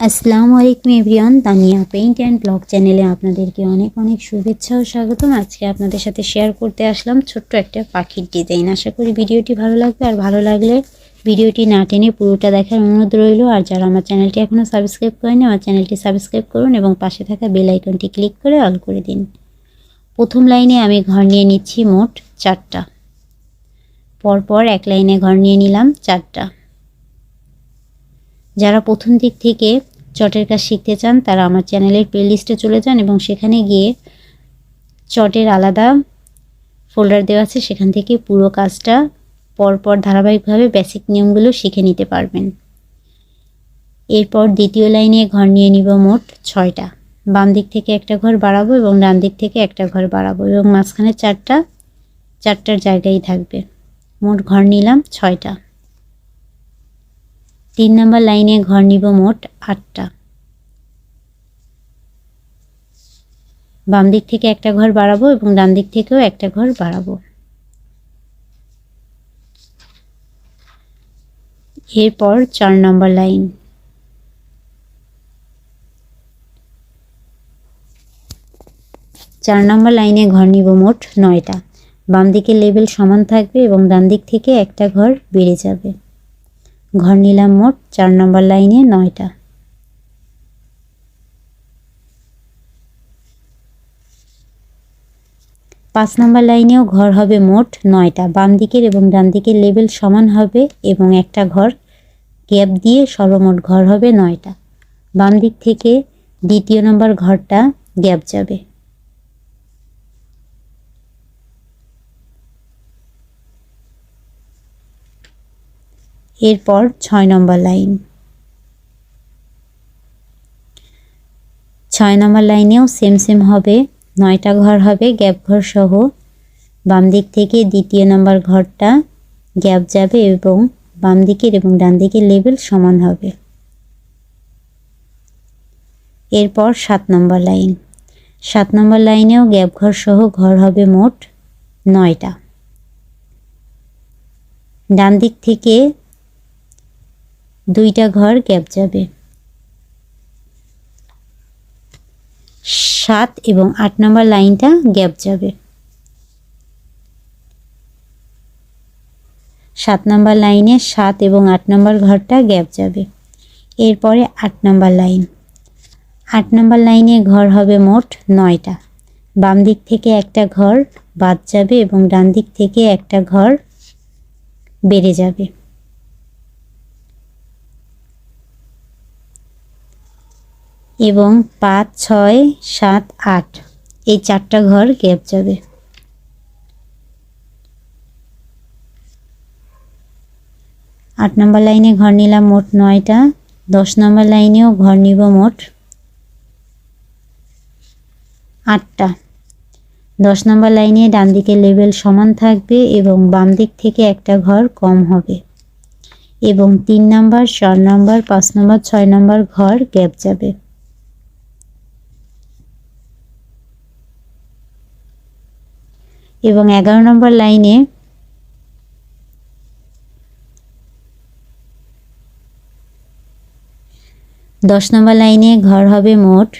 আসসালামু আলাইকুম everyone, Tania paint and blog চ্যানেলে আপনাদেরকে অনেক অনেক শুভেচ্ছা ও স্বাগতম। আজকে আপনাদের সাথে শেয়ার করতে আসলাম ছোট্ট একটা পাখির ডিজাইন। আশা করি ভিডিওটি ভালো লাগবে, আর ভালো লাগলে ভিডিওটি না টেনে পুরোটা দেখার অনুরোধ রইল। আর যারা আমার চ্যানেলটি এখনও সাবস্ক্রাইব করেনি আমার চ্যানেলটি সাবস্ক্রাইব করুন এবং পাশে থাকা বেল আইকনটি ক্লিক করে অল করে দিন। প্রথম লাইনে আমি ঘর নিয়ে নিচ্ছি মোট চারটা। পরপর এক লাইনে ঘর নিয়ে নিলাম চারটা। যারা প্রথম দিক থেকে চটের কাজ শিখতে চান, তারা আমার চ্যানেলের প্লেলিস্টে চলে যান এবং সেখানে গিয়ে চটের আলাদা ফোল্ডার দেওয়া আছে। সেখান থেকে পুরো কাজটা পরপর ধারাবাহিকভাবে বেসিক নিয়মগুলো শিখে নিতে পারবেন। এরপর দ্বিতীয় লাইনে ঘর নিয়ে নিব মোট ছয়টা। বাম দিক থেকে একটা ঘর বাড়াবো এবং ডান দিক থেকে একটা ঘর বাড়াবো এবং মাঝখানে চারটা, চারটার জায়গায় থাকবে। মোট ঘর নিলাম ছয়টা। তিন নম্বর লাইনে ঘর নিব মোট আটটা। বাম দিক থেকে একটা ঘর বাড়াবো এবং ডান দিক থেকেও একটা ঘর বাড়াবো। এরপর চার নম্বর লাইন। চার নম্বর লাইনে ঘর নিব মোট নয়টা। বাম দিকে লেভেল সমান থাকবে এবং ডান দিক থেকে একটা ঘর বেড়ে যাবে। ঘর নিলাম মোট চার নম্বর লাইনে নয়টা। পাঁচ নম্বর লাইনেও ঘর হবে মোট নয়টা। বাম দিকের এবং ডান দিকের লেভেল সমান হবে এবং একটা ঘর গ্যাপ দিয়ে সর্বমোট ঘর হবে নয়টা। বাম দিক থেকে দ্বিতীয় নম্বর ঘরটা গ্যাপ যাবে। এরপর ছয় নম্বর লাইন। ছয় নম্বর লাইনেও সেম সেম হবে, নয়টা ঘর হবে, গ্যাপ ঘর সহ। বাম দিক থেকে দ্বিতীয় নম্বর ঘরটা গ্যাপ যাবে এবং বাম দিকের এবং ডান দিকের লেভেল সমান হবে। এরপর সাত নম্বর লাইন। সাত নম্বর লাইনেও গ্যাপ ঘর সহ ঘর হবে মোট নয়টা। ডান দিক থেকে দুইটা ঘর গ্যাপ যাবে। সাত এবং আট নম্বর লাইনটা গ্যাপ যাবে। সাত নম্বর লাইনে সাত এবং আট নম্বর ঘরটা গ্যাপ যাবে। এরপরে আট নম্বর লাইন। আট নম্বর লাইনে ঘর হবে মোট নয়টা। বাম দিক থেকে একটা ঘর বাদ যাবে এবং ডান দিক থেকে একটা ঘর বেড়ে যাবে। এবং পাঁচ, ছয়, সাত, আট। এই চারটা ঘর গ্যাপ যাবে। আট নম্বর লাইনে ঘর নিলাম মোট নয়টা। দশ নম্বর লাইনেও ঘর নিব মোট আটটা। দশ নম্বর লাইনে ডান দিকে লেভেল সমান থাকবে এবং বাম দিক থেকে একটা ঘর কম হবে। এবং তিন নম্বর, চার নম্বর, পাঁচ নম্বর, ছয় নম্বর ঘর গ্যাপ যাবে। এবং এগারো নম্বর লাইনে দশ নম্বর লাইনে ঘর হবে মোট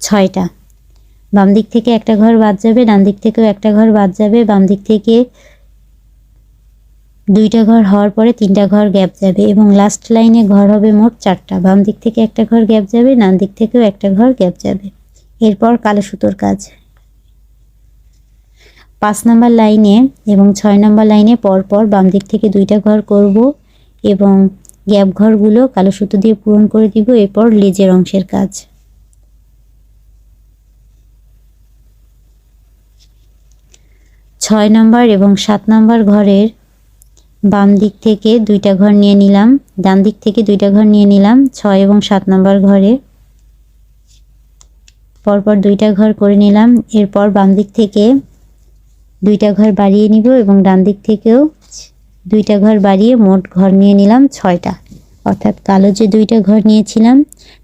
ছয়টা। বাম দিক থেকে একটা ঘর বাদ যাবে, ডান দিক থেকেও একটা ঘর বাদ যাবে, বাম দিক থেকে দুইটা ঘর হওয়ার পরে তিনটা ঘর গ্যাপ যাবে এবং লাস্ট লাইনে ঘর হবে মোট চারটা। বাম দিক থেকে একটা ঘর গ্যাপ যাবে, ডান দিক থেকেও একটা ঘর গ্যাপ যাবে। এরপর কালো সুতোর কাজ। পাঁচ নাম্বার লাইনে এবং ছয় নাম্বার লাইনে পরপর বাম দিক থেকে দুইটা ঘর করব এবং গ্যাপ ঘরগুলো কালো সুতো দিয়ে পূরণ করে দিব এরপর লেজের অংশের কাজ। ছয় নাম্বার এবং সাত নাম্বার ঘরের বাম দিক থেকে দুইটা ঘর নিয়ে নিলাম, ডান দিক থেকে দুইটা ঘর নিয়ে নিলাম, ছয় এবং সাত নাম্বার ঘরে। পরপর দুইটা ঘর করে নিলাম, এরপর বাম দিক থেকে দুইটা ঘর বাড়িয়ে নিব এবং ডান দিক থেকেও দুইটা ঘর বাড়িয়ে মোট ঘর নিয়ে নিলাম ছয়টা। অর্থাৎ কালো যে দুইটা ঘর নিয়েছিলাম,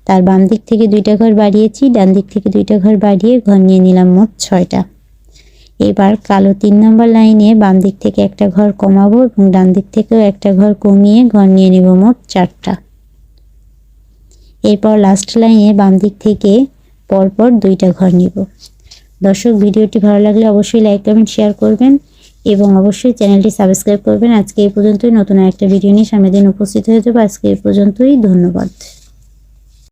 তার বাম দিক থেকে দুইটা ঘর বাড়িয়েছি, ডান দিক থেকে দুইটা ঘর বাড়িয়ে ঘর নিয়ে নিলাম মোট ছয়টা। এবার কালো তিন নম্বর লাইনে বাম দিক থেকে একটা ঘর কমাবো এবং ডান দিক থেকেও একটা ঘর কমিয়ে ঘর নিয়ে নেব মোট চারটা। এরপর লাস্ট লাইনে বাম দিক থেকে পরপর দুইটা ঘর নিব। দর্শক, ভিডিওটি ভালো লাগলে অবশ্যই লাইক কমেন্ট শেয়ার করবেন এবং অবশ্যই চ্যানেলটি সাবস্ক্রাইব করবেন। আজকে এই পর্যন্তই। নতুন একটা ভিডিও নিয়ে সামনের দিন উপস্থিত হয়ে যাব। আজকে এই পর্যন্তই। ধন্যবাদ।